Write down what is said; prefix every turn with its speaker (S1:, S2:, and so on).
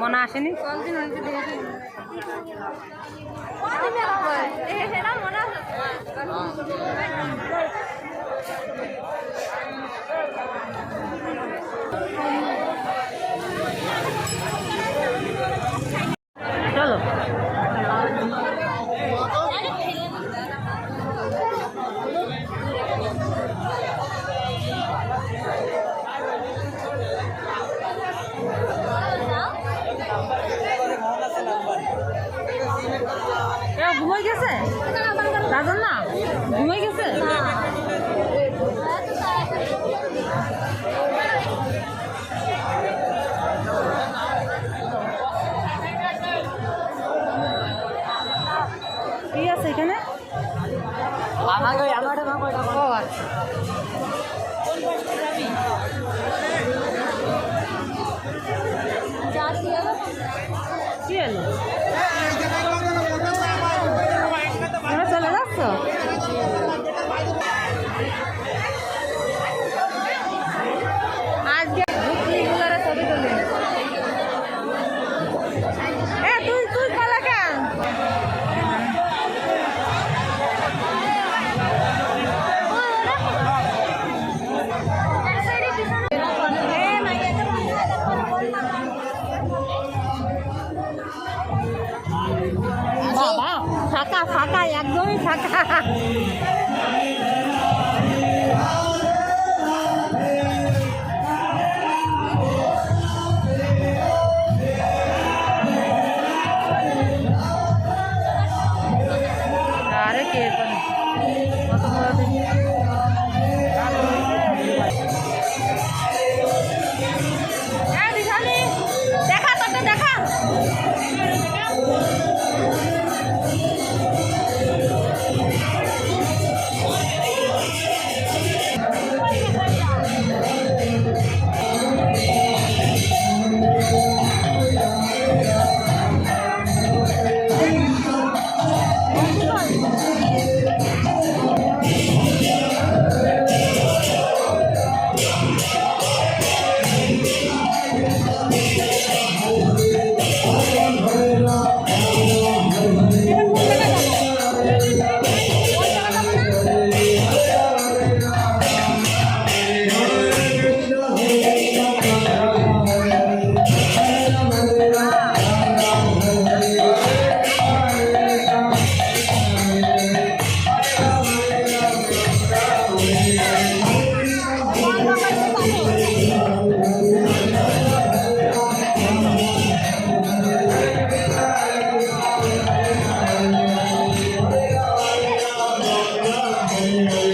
S1: মনে আসেনি? ঘুমাই গেছে? কি আছে এখানে? আচ্ছা। কি এলো ফাঁকা ফাঁকা একদমই ফাঁকা। いいね! Amen.